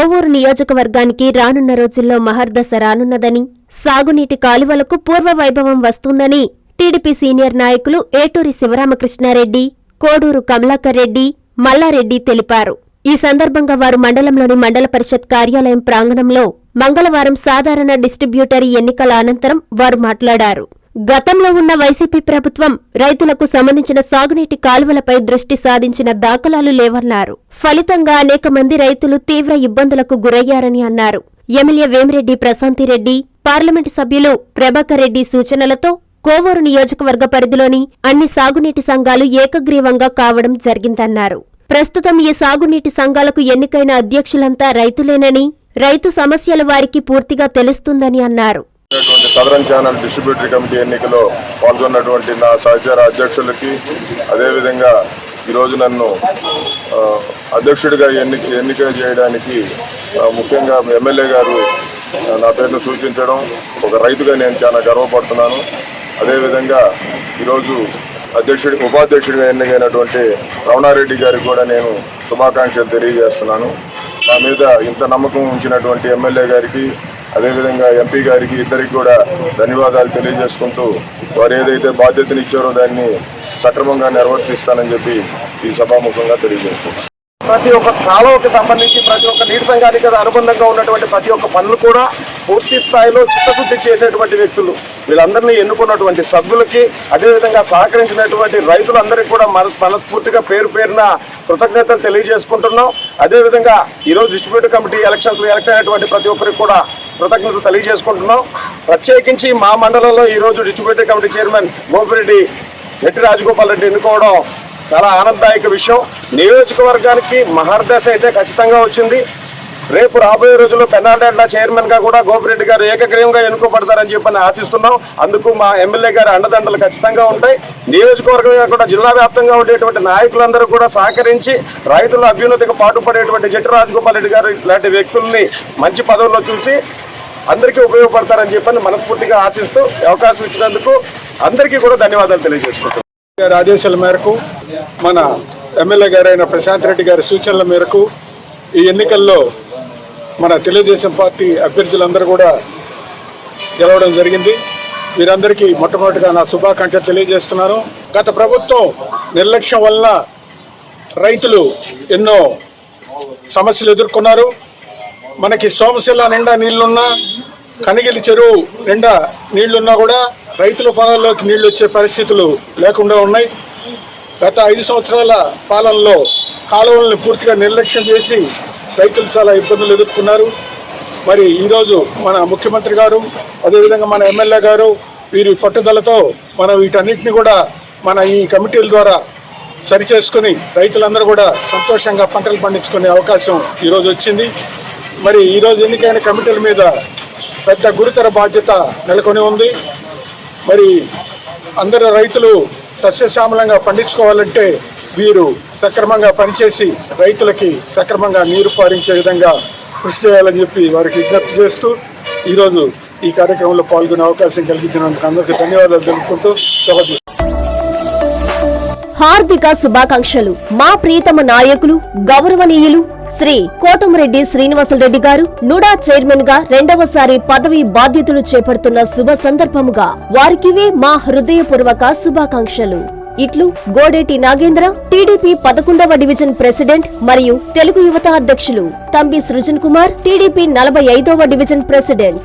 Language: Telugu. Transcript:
కోవూరు నియోజకవర్గానికి రానున్న రోజుల్లో మహర్దశ రానున్నదని సాగునీటి కాలువలకు పూర్వ వైభవం వస్తుందని టీడీపీ సీనియర్ నాయకులు ఏటూరి శివరామకృష్ణారెడ్డి కోడూరు కమలాకర్ రెడ్డి మల్లారెడ్డి తెలిపారు. ఈ సందర్భంగా వారు మండలంలోని మండల పరిషత్ కార్యాలయం ప్రాంగణంలో మంగళవారం సాధారణ డిస్ట్రిబ్యూటరీ ఎన్నికల అనంతరం వారు మాట్లాడారు. గతంలో ఉన్న వైసీపీ ప్రభుత్వం రైతులకు సంబంధించిన సాగునీటి కాలువలపై దృష్టి సాధించిన దాఖలాలు లేవన్నారు. ఫలితంగా అనేక మంది రైతులు తీవ్ర ఇబ్బందులకు గురయ్యారని అన్నారు. ఎమ్మెల్యే వేమిరెడ్డి ప్రశాంతిరెడ్డి పార్లమెంటు సభ్యులు ప్రభాకర్ రెడ్డి సూచనలతో కోవూరు నియోజకవర్గ పరిధిలోని అన్ని సాగునీటి సంఘాలు ఏకగ్రీవంగా కావడం జరిగిందన్నారు. ప్రస్తుతం ఈ సాగునీటి సంఘాలకు ఎన్నికైన అధ్యక్షులంతా రైతులేనని రైతు సమస్యలు వారికి పూర్తిగా తెలుస్తుందని అన్నారు. సదరన్ ఛానల్ డిస్ట్రిబ్యూటరీ కమిటీ ఎన్నికలో పాల్గొన్నటువంటి నా సహచార అధ్యక్షులకి అదేవిధంగా ఈరోజు నన్ను అధ్యక్షుడిగా ఎన్నిక ఎన్నిక చేయడానికి ముఖ్యంగా ఎమ్మెల్యే గారు నా పేరును సూచించడం ఒక రైతుగా నేను చాలా గర్వపడుతున్నాను. అదేవిధంగా ఈరోజు అధ్యక్షుడి ఉపాధ్యక్షుడిగా ఎన్నికైనటువంటి రమణారెడ్డి గారికి కూడా నేను శుభాకాంక్షలు తెలియజేస్తున్నాను. నా మీద ఇంత నమ్మకం ఉంచినటువంటి ఎమ్మెల్యే గారికి అదేవిధంగా ఎంపీ గారికి ఇద్దరికి కూడా ధన్యవాదాలు తెలియజేసుకుంటూ వారు ఏదైతే బాధ్యతను ఇచ్చారో దాన్ని సక్రమంగా నిర్వర్తిస్తానని చెప్పి ఈ సభాముఖంగా తెలియజేస్తున్నాను ప్రతి ఒక్క కాలువకి సంబంధించి ప్రతి ఒక్క నీటి సంఘానికి అనుబంధంగా ఉన్నటువంటి ప్రతి ఒక్క పనులు కూడా పూర్తి స్థాయిలో చిత్తశుద్ధి చేసేటువంటి వ్యక్తులు. వీళ్ళందరినీ ఎన్నుకున్నటువంటి సభ్యులకి అదేవిధంగా సహకరించినటువంటి రైతులందరికీ కూడా మన మనస్ఫూర్తిగా పేరు పేరున కృతజ్ఞతలు తెలియజేసుకుంటున్నాం. అదేవిధంగా ఈరోజు డిస్ట్రిబ్యూటర్ కమిటీ ఎలక్షన్స్ ఎలక్ట్ అయినటువంటి ప్రతి ఒక్కరికి కూడా కృతజ్ఞతలు తెలియజేసుకుంటున్నాం. ప్రత్యేకించి మా మండలంలో ఈరోజు డిస్ట్రిబ్యూటర్ కమిటీ చైర్మన్ గోపిరెడ్డి ఎట్టి రాజగోపాల్ రెడ్డి ఎన్నుకోవడం చాలా ఆనందదాయక విషయం. నియోజకవర్గానికి మహర్దశ అయితే ఖచ్చితంగా వచ్చింది. రేపు రాబోయే రోజుల్లో పెన్నాడేట్ల చైర్మన్గా కూడా గోపిరెడ్డి గారు ఏకగ్రీవంగా ఎన్నుకోబడతారని చెప్పని ఆశిస్తున్నాం. అందుకు మా ఎమ్మెల్యే గారి అండదండలు ఖచ్చితంగా ఉంటాయి. నియోజకవర్గంగా కూడా జిల్లా వ్యాప్తంగా ఉండేటువంటి నాయకులందరూ కూడా సహకరించి రైతుల అభ్యున్నతికి పాటుపడేటువంటి జట్టి రాజగోపాల్ రెడ్డి గారు ఇలాంటి వ్యక్తుల్ని మంచి పదవుల్లో చూసి అందరికీ ఉపయోగపడతారని చెప్పని మనస్ఫూర్తిగా ఆశిస్తూ అవకాశం ఇచ్చినందుకు అందరికీ కూడా ధన్యవాదాలు తెలియజేసుకుంటున్నాం. గారి ఆదేశాల మేరకు మన ఎమ్మెల్యే గారైన ప్రశాంత్ రెడ్డి గారి సూచనల మేరకు ఈ ఎన్నికల్లో మన తెలుగుదేశం పార్టీ అభ్యర్థులందరూ కూడా గెలవడం జరిగింది. వీరందరికీ మొట్టమొదటిగా నా శుభాకాంక్షలు తెలియజేస్తున్నాను. గత ప్రభుత్వం నిర్లక్ష్యం వలన రైతులు ఎన్నో సమస్యలు ఎదుర్కొన్నారు. మనకి సోమశిల నిండా నీళ్ళున్నా కనిగిలి చెరువు నిండా నీళ్ళున్నా కూడా రైతుల పొలాల్లోకి నీళ్ళు వచ్చే పరిస్థితులు లేకుండా ఉన్నాయి. గత ఐదు సంవత్సరాల పాలనలో కాలువలను పూర్తిగా నిర్లక్ష్యం చేసి రైతులు చాలా ఇబ్బందులు ఎదుర్కొన్నారు. మరి ఈరోజు మన ముఖ్యమంత్రి గారు అదేవిధంగా మన ఎమ్మెల్యే గారు వీరి పట్టుదలతో మనం వీటన్నిటిని కూడా మన ఈ కమిటీల ద్వారా సరిచేసుకుని రైతులందరూ కూడా సంతోషంగా పంటలు పండించుకునే అవకాశం ఈరోజు వచ్చింది. మరి ఈరోజు ఎన్నికైన కమిటీల మీద పెద్ద గురుతర బాధ్యత నెలకొని ఉంది. మరి అందరు రైతులు సస్యశ్యామలంగా పండించుకోవాలంటే వీరు సక్రమంగా పనిచేసి రైతులకి సక్రమంగా నీరు పారించే విధంగా కృషి చేయాలని చెప్పి వారికి విజ్ఞప్తి చేస్తూ ఈరోజు ఈ కార్యక్రమంలో పాల్గొనే అవకాశం కలిగించినందుకు అందరికీ ధన్యవాదాలు తెలుపుకుంటూ సెలవు హార్దిక శుభాకాంక్షలు. మా ప్రీతమ నాయకులు గౌరవనీయులు శ్రీ కోటమిరెడ్డి శ్రీనివాసరెడ్డి గారు నుడా చైర్మన్గా రెండవసారి పదవి బాధ్యతలు చేపడుతున్న శుభ సందర్భముగా వారికివే మా హృదయపూర్వక శుభాకాంక్షలు. ఇట్లు గోడేటి నాగేంద్ర టీడీపీ పదకొండవ డివిజన్ ప్రెసిడెంట్ మరియు తెలుగు యువత అధ్యక్షులు. తంబి సృజన్ కుమార్ టీడీపీ నలభై ఐదవ డివిజన్ ప్రెసిడెంట్.